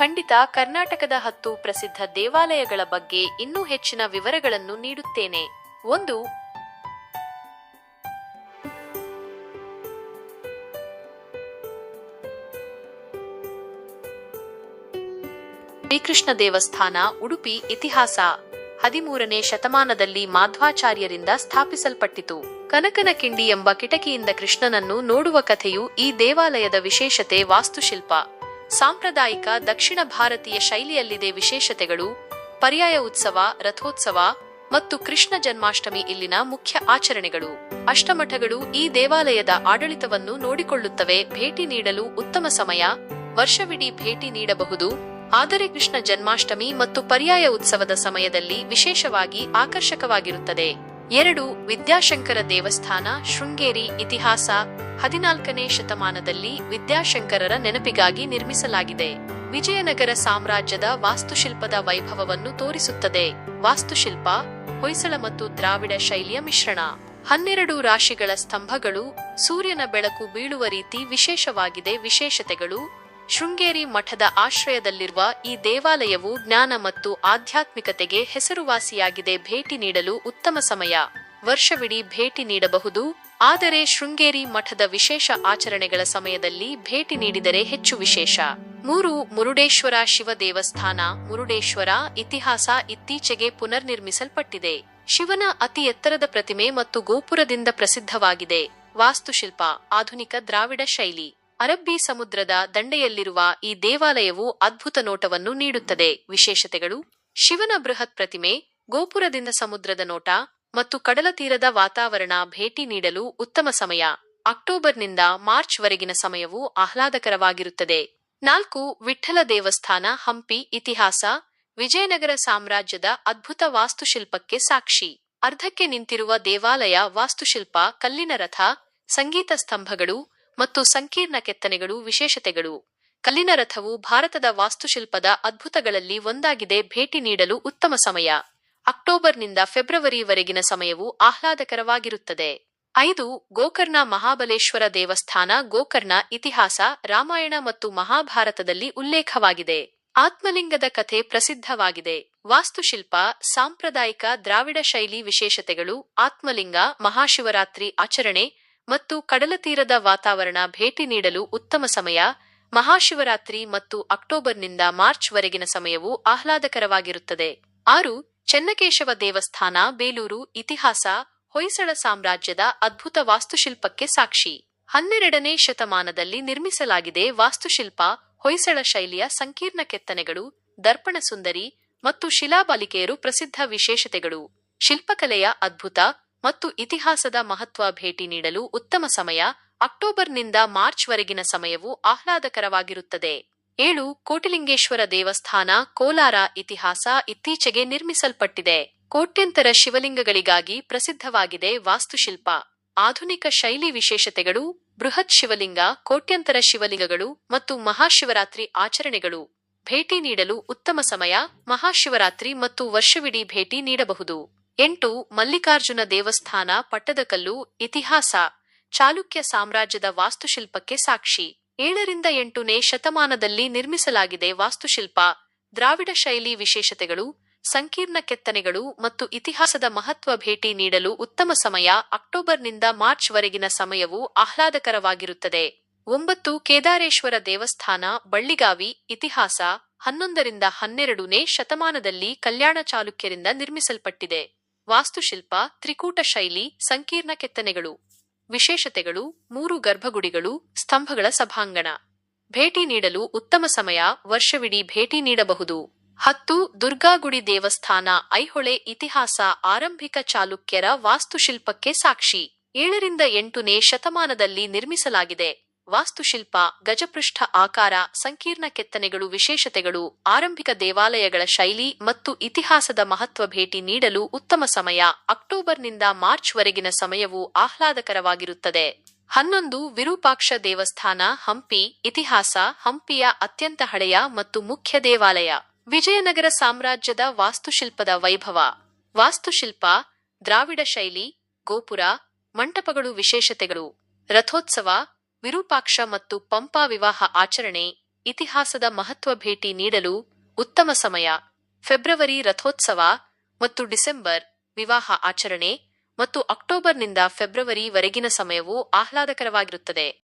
ಖಂಡಿತ ಕರ್ನಾಟಕದ ಹತ್ತು ಪ್ರಸಿದ್ಧ ದೇವಾಲಯಗಳ ಬಗ್ಗೆ ಇನ್ನೂ ಹೆಚ್ಚಿನ ವಿವರಗಳನ್ನು ನೀಡುತ್ತೇನೆ. ಒಂದು. ಶ್ರೀಕೃಷ್ಣ ದೇವಸ್ಥಾನ, ಉಡುಪಿ, ಇತಿಹಾಸ. ಹದಿಮೂರನೇ ಶತಮಾನದಲ್ಲಿ ಮಾಧ್ವಾಚಾರ್ಯರಿಂದ ಸ್ಥಾಪಿಸಲ್ಪಟ್ಟಿತು. ಕನಕನ ಕಿಂಡಿ ಎಂಬ ಕಿಟಕಿಯಿಂದ ಕೃಷ್ಣನನ್ನು ನೋಡುವ ಕಥೆಯು ಈ ದೇವಾಲಯದ ವಿಶೇಷತೆ ವಾಸ್ತುಶಿಲ್ಪ. ಸಾಂಪ್ರದಾಯಿಕ ದಕ್ಷಿಣ ಭಾರತೀಯ ಶೈಲಿಯಲ್ಲಿದೆ ವಿಶೇಷತೆಗಳು, ಪರ್ಯಾಯ ಉತ್ಸವ, ರಥೋತ್ಸವ ಮತ್ತು ಕೃಷ್ಣ ಜನ್ಮಾಷ್ಟಮಿ ಇಲ್ಲಿನ ಮುಖ್ಯ ಆಚರಣೆಗಳು. ಅಷ್ಟಮಠಗಳು ಈ ದೇವಾಲಯದ ಆಡಳಿತವನ್ನು ನೋಡಿಕೊಳ್ಳುತ್ತವೆ, ಭೇಟಿ ನೀಡಲು ಉತ್ತಮ ಸಮಯ, ವರ್ಷವಿಡೀ ಭೇಟಿ ನೀಡಬಹುದು. ಆದರೆ ಕೃಷ್ಣ ಜನ್ಮಾಷ್ಟಮಿ ಮತ್ತು ಪರ್ಯಾಯ ಉತ್ಸವದ ಸಮಯದಲ್ಲಿ ವಿಶೇಷವಾಗಿ ಆಕರ್ಷಕವಾಗಿರುತ್ತದೆ. ಎರಡು ವಿದ್ಯಾಶಂಕರ ದೇವಸ್ಥಾನ, ಶೃಂಗೇರಿ ಇತಿಹಾಸ, ಹದಿನಾಲ್ಕನೇ ಶತಮಾನದಲ್ಲಿ ವಿದ್ಯಾಶಂಕರರ ನೆನಪಿಗಾಗಿ ನಿರ್ಮಿಸಲಾಗಿದೆ. ವಿಜಯನಗರ ಸಾಮ್ರಾಜ್ಯದ ವಾಸ್ತುಶಿಲ್ಪದ ವೈಭವವನ್ನು ತೋರಿಸುತ್ತದೆ. ವಾಸ್ತುಶಿಲ್ಪ, ಹೊಯ್ಸಳ ಮತ್ತು ದ್ರಾವಿಡ ಶೈಲಿಯ ಮಿಶ್ರಣ. ಹನ್ನೆರಡು ರಾಶಿಗಳ ಸ್ತಂಭಗಳು ಸೂರ್ಯನ ಬೆಳಕು ಬೀಳುವ ರೀತಿ ವಿಶೇಷವಾಗಿದೆ. ವಿಶೇಷತೆಗಳು ಶೃಂಗೇರಿ ಮಠದ ಆಶ್ರಯದಲ್ಲಿರುವ ಈ ದೇವಾಲಯವು ಜ್ಞಾನ ಮತ್ತು ಆಧ್ಯಾತ್ಮಿಕತೆಗೆ ಹೆಸರುವಾಸಿಯಾಗಿದೆ. ಭೇಟಿ ನೀಡಲು ಉತ್ತಮ ಸಮಯ. ವರ್ಷವಿಡೀ ಭೇಟಿ ನೀಡಬಹುದು. ಆದರೆ ಶೃಂಗೇರಿ ಮಠದ ವಿಶೇಷ ಆಚರಣೆಗಳ ಸಮಯದಲ್ಲಿ ಭೇಟಿ ನೀಡಿದರೆ ಹೆಚ್ಚು ವಿಶೇಷ. ಮೂರು ಮುರುಡೇಶ್ವರ ಶಿವ ದೇವಸ್ಥಾನ, ಮುರುಡೇಶ್ವರ ಇತಿಹಾಸ ಇತ್ತೀಚೆಗೆ ಪುನರ್ನಿರ್ಮಿಸಲ್ಪಟ್ಟಿದೆ. ಶಿವನ ಅತಿ ಎತ್ತರದ ಪ್ರತಿಮೆ ಮತ್ತು ಗೋಪುರದಿಂದ ಪ್ರಸಿದ್ಧವಾಗಿದೆ. ವಾಸ್ತುಶಿಲ್ಪ, ಆಧುನಿಕ ದ್ರಾವಿಡ ಶೈಲಿ. ಅರಬ್ಬಿ ಸಮುದ್ರದ ದಂಡೆಯಲ್ಲಿರುವ ಈ ದೇವಾಲಯವು ಅದ್ಭುತ ನೋಟವನ್ನು ನೀಡುತ್ತದೆ. ವಿಶೇಷತೆಗಳು, ಶಿವನ ಬೃಹತ್ ಪ್ರತಿಮೆ, ಗೋಪುರದಿಂದ ಸಮುದ್ರದ ನೋಟ ಮತ್ತು ಕಡಲ ತೀರದ ವಾತಾವರಣ ಭೇಟಿ ನೀಡಲು ಉತ್ತಮ ಸಮಯ. ಅಕ್ಟೋಬರ್ನಿಂದ ಮಾರ್ಚ್ ವರೆಗಿನ ಸಮಯವು ಆಹ್ಲಾದಕರವಾಗಿರುತ್ತದೆ. ನಾಲ್ಕು, ವಿಠ್ಠಲ ದೇವಸ್ಥಾನ, ಹಂಪಿ, ಇತಿಹಾಸ, ವಿಜಯನಗರ ಸಾಮ್ರಾಜ್ಯದ ಅದ್ಭುತ ವಾಸ್ತುಶಿಲ್ಪಕ್ಕೆ ಸಾಕ್ಷಿ. ಅರ್ಧಕ್ಕೆ ನಿಂತಿರುವ ದೇವಾಲಯ ವಾಸ್ತುಶಿಲ್ಪ, ಕಲ್ಲಿನ ರಥ, ಸಂಗೀತ ಸ್ತಂಭಗಳು ಮತ್ತು ಸಂಕೀರ್ಣ ಕೆತ್ತನೆಗಳು, ವಿಶೇಷತೆಗಳು. ಕಲ್ಲಿನ ರಥವು ಭಾರತದ ವಾಸ್ತುಶಿಲ್ಪದ ಅದ್ಭುತಗಳಲ್ಲಿ ಒಂದಾಗಿದೆ, ಭೇಟಿ ನೀಡಲು ಉತ್ತಮ ಸಮಯ. ಅಕ್ಟೋಬರ್ನಿಂದ ಫೆಬ್ರವರಿವರೆಗಿನ ಸಮಯವು ಆಹ್ಲಾದಕರವಾಗಿರುತ್ತದೆ. ಐದು, ಗೋಕರ್ಣ ಮಹಾಬಲೇಶ್ವರ ದೇವಸ್ಥಾನ, ಗೋಕರ್ಣ ಇತಿಹಾಸ, ರಾಮಾಯಣ ಮತ್ತು ಮಹಾಭಾರತದಲ್ಲಿ ಉಲ್ಲೇಖವಾಗಿದೆ. ಆತ್ಮಲಿಂಗದ ಕಥೆ ಪ್ರಸಿದ್ಧವಾಗಿದೆ. ವಾಸ್ತುಶಿಲ್ಪ, ಸಾಂಪ್ರದಾಯಿಕ ದ್ರಾವಿಡ ಶೈಲಿ ವಿಶೇಷತೆಗಳು, ಆತ್ಮಲಿಂಗ, ಮಹಾಶಿವರಾತ್ರಿ ಆಚರಣೆ ಮತ್ತು ಕಡಲತೀರದ ವಾತಾವರಣ ಭೇಟಿ ನೀಡಲು ಉತ್ತಮ ಸಮಯ. ಮಹಾಶಿವರಾತ್ರಿ ಮತ್ತು ಅಕ್ಟೋಬರ್ನಿಂದ ಮಾರ್ಚ್ ವರೆಗಿನ ಸಮಯವು ಆಹ್ಲಾದಕರವಾಗಿರುತ್ತದೆ. ಆರು, ಚೆನ್ನಕೇಶವ ದೇವಸ್ಥಾನ, ಬೇಲೂರು, ಇತಿಹಾಸ, ಹೊಯ್ಸಳ ಸಾಮ್ರಾಜ್ಯದ ಅದ್ಭುತ ವಾಸ್ತುಶಿಲ್ಪಕ್ಕೆ ಸಾಕ್ಷಿ. ಹನ್ನೆರಡನೇ ಶತಮಾನದಲ್ಲಿ ನಿರ್ಮಿಸಲಾಗಿದೆ ವಾಸ್ತುಶಿಲ್ಪ, ಹೊಯ್ಸಳ ಶೈಲಿಯ ಸಂಕೀರ್ಣ ಕೆತ್ತನೆಗಳು, ದರ್ಪಣ ಸುಂದರಿ ಮತ್ತು ಶಿಲಾಬಾಲಿಕೆಯರು ಪ್ರಸಿದ್ಧ ವಿಶೇಷತೆಗಳು. ಶಿಲ್ಪಕಲೆಯ ಅದ್ಭುತ ಮತ್ತು ಇತಿಹಾಸದ ಮಹತ್ವ ಭೇಟಿ ನೀಡಲು ಉತ್ತಮ ಸಮಯ, ಅಕ್ಟೋಬರ್ನಿಂದ ಮಾರ್ಚ್ ವರೆಗಿನ ಸಮಯವು ಆಹ್ಲಾದಕರವಾಗಿರುತ್ತದೆ. ಏಳು, ಕೋಟಿಲಿಂಗೇಶ್ವರ ದೇವಸ್ಥಾನ, ಕೋಲಾರ ಇತಿಹಾಸ ಇತ್ತೀಚೆಗೆ ನಿರ್ಮಿಸಲ್ಪಟ್ಟಿದೆ. ಕೋಟ್ಯಂತರ ಶಿವಲಿಂಗಗಳಿಗಾಗಿ ಪ್ರಸಿದ್ಧವಾಗಿದೆ ವಾಸ್ತುಶಿಲ್ಪ. ಆಧುನಿಕ ಶೈಲಿ ವಿಶೇಷತೆಗಳು, ಬೃಹತ್ ಶಿವಲಿಂಗ, ಕೋಟ್ಯಂತರ ಶಿವಲಿಂಗಗಳು ಮತ್ತು ಮಹಾಶಿವರಾತ್ರಿ ಆಚರಣೆಗಳು. ಭೇಟಿ ನೀಡಲು ಉತ್ತಮ ಸಮಯ, ಮಹಾಶಿವರಾತ್ರಿ ಮತ್ತು ವರ್ಷವಿಡೀ ಭೇಟಿ ನೀಡಬಹುದು. ಎಂಟು, ಮಲ್ಲಿಕಾರ್ಜುನ ದೇವಸ್ಥಾನ ಪಟ್ಟದಕಲ್ಲು ಇತಿಹಾಸ, ಚಾಲುಕ್ಯ ಸಾಮ್ರಾಜ್ಯದ ವಾಸ್ತುಶಿಲ್ಪಕ್ಕೆ ಸಾಕ್ಷಿ. ಏಳರಿಂದ ಎಂಟನೇ ಶತಮಾನದಲ್ಲಿ ನಿರ್ಮಿಸಲಾಗಿದೆ ವಾಸ್ತುಶಿಲ್ಪ, ದ್ರಾವಿಡ ಶೈಲಿ ವಿಶೇಷತೆಗಳು, ಸಂಕೀರ್ಣ ಕೆತ್ತನೆಗಳು ಮತ್ತು ಇತಿಹಾಸದ ಮಹತ್ವ ಭೇಟಿ ನೀಡಲು ಉತ್ತಮ ಸಮಯ, ಅಕ್ಟೋಬರ್ನಿಂದ ಮಾರ್ಚ್ ವರೆಗಿನ ಸಮಯವು ಆಹ್ಲಾದಕರವಾಗಿರುತ್ತದೆ. ಒಂಬತ್ತು, ಕೇದಾರೇಶ್ವರ ದೇವಸ್ಥಾನ, ಬಳ್ಳಿಗಾವಿ, ಇತಿಹಾಸ, ಹನ್ನೊಂದರಿಂದ ಹನ್ನೆರಡನೇ ಶತಮಾನದಲ್ಲಿ ಕಲ್ಯಾಣ ಚಾಲುಕ್ಯರಿಂದ ನಿರ್ಮಿಸಲ್ಪಟ್ಟಿದೆ. ವಾಸ್ತುಶಿಲ್ಪ, ತ್ರಿಕೂಟ ಶೈಲಿ, ಸಂಕೀರ್ಣ ಕೆತ್ತನೆಗಳು, ವಿಶೇಷತೆಗಳು, ಮೂರು ಗರ್ಭಗುಡಿಗಳು, ಸ್ತಂಭಗಳ ಸಭಾಂಗಣ. ಭೇಟಿ ನೀಡಲು ಉತ್ತಮ ಸಮಯ, ವರ್ಷವಿಡೀ ಭೇಟಿ ನೀಡಬಹುದು. ಹತ್ತು, ದುರ್ಗಾಗುಡಿ ದೇವಸ್ಥಾನ, ಐಹೊಳೆ ಇತಿಹಾಸ, ಆರಂಭಿಕ ಚಾಲುಕ್ಯರ ವಾಸ್ತುಶಿಲ್ಪಕ್ಕೆ ಸಾಕ್ಷಿ. ಏಳರಿಂದ ಎಂಟನೇ ಶತಮಾನದಲ್ಲಿ ನಿರ್ಮಿಸಲಾಗಿದೆ. ವಾಸ್ತುಶಿಲ್ಪ, ಗಜಪೃಷ್ಠ ಆಕಾರ, ಸಂಕೀರ್ಣ ಕೆತ್ತನೆಗಳು, ವಿಶೇಷತೆಗಳು, ಆರಂಭಿಕ ದೇವಾಲಯಗಳ ಶೈಲಿ ಮತ್ತು ಇತಿಹಾಸದ ಮಹತ್ವ ಭೇಟಿ ನೀಡಲು ಉತ್ತಮ ಸಮಯ. ಅಕ್ಟೋಬರ್ನಿಂದ ಮಾರ್ಚ್ ವರೆಗಿನ ಸಮಯವು ಆಹ್ಲಾದಕರವಾಗಿರುತ್ತದೆ. ಹನ್ನೊಂದು ವಿರೂಪಾಕ್ಷ ದೇವಸ್ಥಾನ, ಹಂಪಿ, ಇತಿಹಾಸ, ಹಂಪಿಯ ಅತ್ಯಂತ ಹಳೆಯ ಮತ್ತು ಮುಖ್ಯ ದೇವಾಲಯ. ವಿಜಯನಗರ ಸಾಮ್ರಾಜ್ಯದ ವಾಸ್ತುಶಿಲ್ಪದ ವೈಭವ. ವಾಸ್ತುಶಿಲ್ಪ, ದ್ರಾವಿಡ ಶೈಲಿ, ಗೋಪುರ, ಮಂಟಪಗಳು ವಿಶೇಷತೆಗಳು. ರಥೋತ್ಸವ ವಿರೂಪಾಕ್ಷ ಮತ್ತು ಪಂಪಾ ವಿವಾಹ ಆಚರಣೆ, ಇತಿಹಾಸದ ಮಹತ್ವ ಭೇಟಿ ನೀಡಲು ಉತ್ತಮ ಸಮಯ. ಫೆಬ್ರವರಿ ರಥೋತ್ಸವ ಮತ್ತು ಡಿಸೆಂಬರ್ ವಿವಾಹ ಆಚರಣೆ ಮತ್ತು ಅಕ್ಟೋಬರ್ನಿಂದ ಫೆಬ್ರವರಿ ವರೆಗಿನ ಸಮಯವು ಆಹ್ಲಾದಕರವಾಗಿರುತ್ತದೆ.